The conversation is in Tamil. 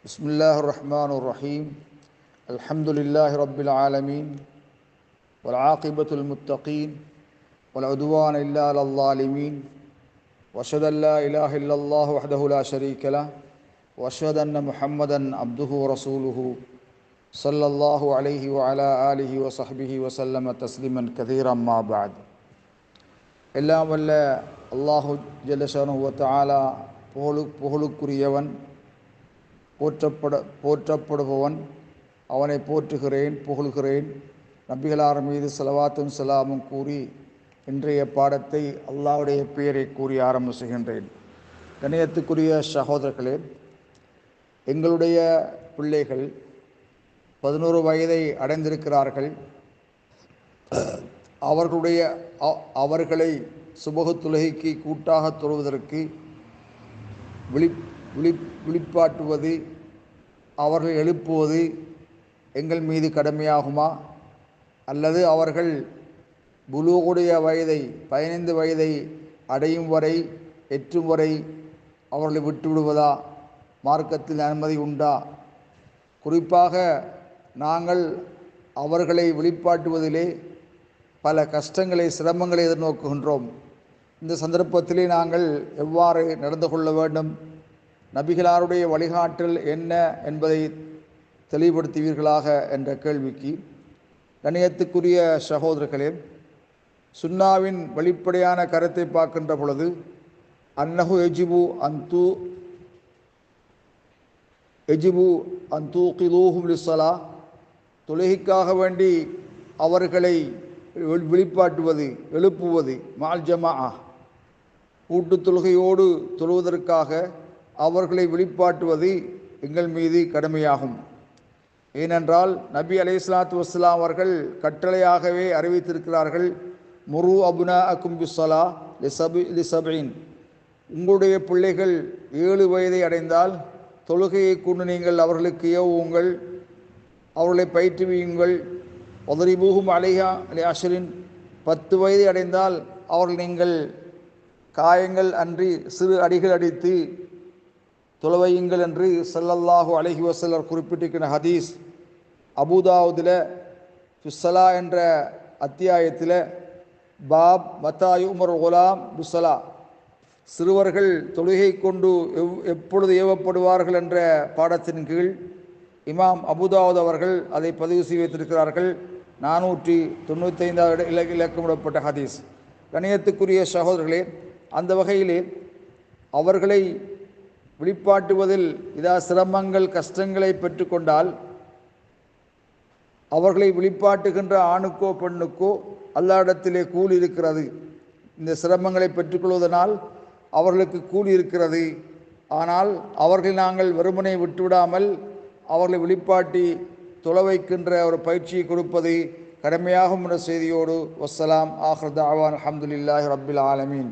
بسم الله الرحمن الرحيم. الحمد لله رب العالمين والعاقبة المتقين والعدوان إلا على الظالمين. وأشهد أن لا إله إلا الله وحده لا شريك له. وأشهد أن محمدا عبده ورسوله صلى الله عليه وعلى آله وصحبه وسلم تسليما كثيرا ما بعد. إلا ولا الله جل شأنه وتعالى புகழு புகழுக்குரியவன் போற்றப்பட போற்றப்படுபவன். அவனை போற்றுகிறேன் புகழ்கிறேன். நபிகளார் மீது செலவாத்தும் செலாமும் கூறி இன்றைய பாடத்தை அல்லாவுடைய பெயரை கூறி ஆரம்பம் செய்கின்றேன். கணியத்துக்குரிய சகோதரர்களே எங்களுடைய பிள்ளைகள் பதினோரு வயதை அடைந்திருக்கிறார்கள். அவர்களுடைய அவர்களை சுபகுத்துலகைக்கு கூட்டாக தொழுவதற்கு விழி விழி விழிப்பாட்டுவது அவர்கள் எழுப்புவது எங்கள் மீது கடமையாகுமா? அல்லது அவர்கள் புலூகுடைய வயதை பதினைந்து வயதை அடையும் வரை எற்றும் வரை அவர்களை விட்டுவிடுவதா? மார்க்கத்தில் அனுமதி உண்டா? குறிப்பாக நாங்கள் அவர்களை வெளிப்பாட்டுவதிலே பல கஷ்டங்களை சிரமங்களை எதிர்நோக்குகின்றோம். இந்த சந்தர்ப்பத்திலே நாங்கள் எவ்வாறு நடந்து கொள்ள வேண்டும்? நபிகளாருடைய வழிகாட்டல் என்ன என்பதை தெளிவுபடுத்துவீர்களாக என்ற கேள்விக்கு கணியத்துக்குரிய சகோதரர்களே சுன்னாவின் வெளிப்படையான கருத்தை பார்க்கின்ற பொழுது அன்னஹு எஜிபு அந்து எஜிபு அந்து கிலூஹும் லிசலா தொழுகைக்காக வேண்டி அவர்களை வெளிப்பாட்டுவது எழுப்புவது மால் ஜமா கூட்டு தொழுகையோடு தொழுவதற்காக அவர்களை வெளிப்பாட்டுவது எங்கள் மீது கடமையாகும். ஏனென்றால் நபி அலை இஸ்லாத்து வஸ்லாம் அவர்கள் கட்டளையாகவே அறிவித்திருக்கிறார்கள் முரு அபுனா அகும்பிசலா லிசபி லிசபின் உங்களுடைய பிள்ளைகள் ஏழு வயதை அடைந்தால் தொழுகையை கொண்டு நீங்கள் அவர்களுக்கு ஏவுங்கள் அவர்களை பயிற்றுவியுங்கள். உதரிபூகும் அலைஹா அலி அஷரின். பத்து வயதை அடைந்தால் அவர்கள் நீங்கள் காயங்கள் அன்றி சிறு அடிகள் அடித்து தொலைவையுங்கள் என்று சல்லல்லாஹு அலஹி வசல்லர் குறிப்பிட்டிருக்கிற ஹதீஸ் அபுதாவுதில் ஃபிஸ்ஸலா என்ற அத்தியாயத்தில் பாப் மத்தாயு உமர் குலாம் புஸ்ஸலா சிறுவர்கள் தொழுகை கொண்டு எவ் எப்பொழுது ஏவப்படுவார்கள் என்ற பாடத்தின் கீழ் இமாம் அபுதாவுத் அவர்கள் அதை பதிவு செய்து வைத்திருக்கிறார்கள். நானூற்றி தொண்ணூத்தைந்தாவது இல இலக்கமிடப்பட்ட ஹதீஸ். கணியத்துக்குரிய சகோதரர்களே அந்த வகையிலே அவர்களை வெளிப்பாட்டுவதில் இதா சிரமங்கள் கஷ்டங்களை பெற்றுக்கொண்டால் அவர்களை வெளிப்பாட்டுகின்ற ஆணுக்கோ பெண்ணுக்கோ அல்லாடத்திலே கூலி இருக்கிறது. இந்த சிரமங்களை பெற்றுக்கொள்வதனால் அவர்களுக்கு கூலி இருக்கிறது. ஆனால் அவர்கள் நாங்கள் வெறுமனை விட்டுவிடாமல் அவர்களை வெளிப்பாட்டி தொலை வைக்கின்ற ஒரு பயிற்சியை கொடுப்பது கடமையாகும் என்ற செய்தியோடு வசலாம் ஆஹ்ரத் அவான் அஹமதுல்லாஹி ரபில் ஆலமீன்.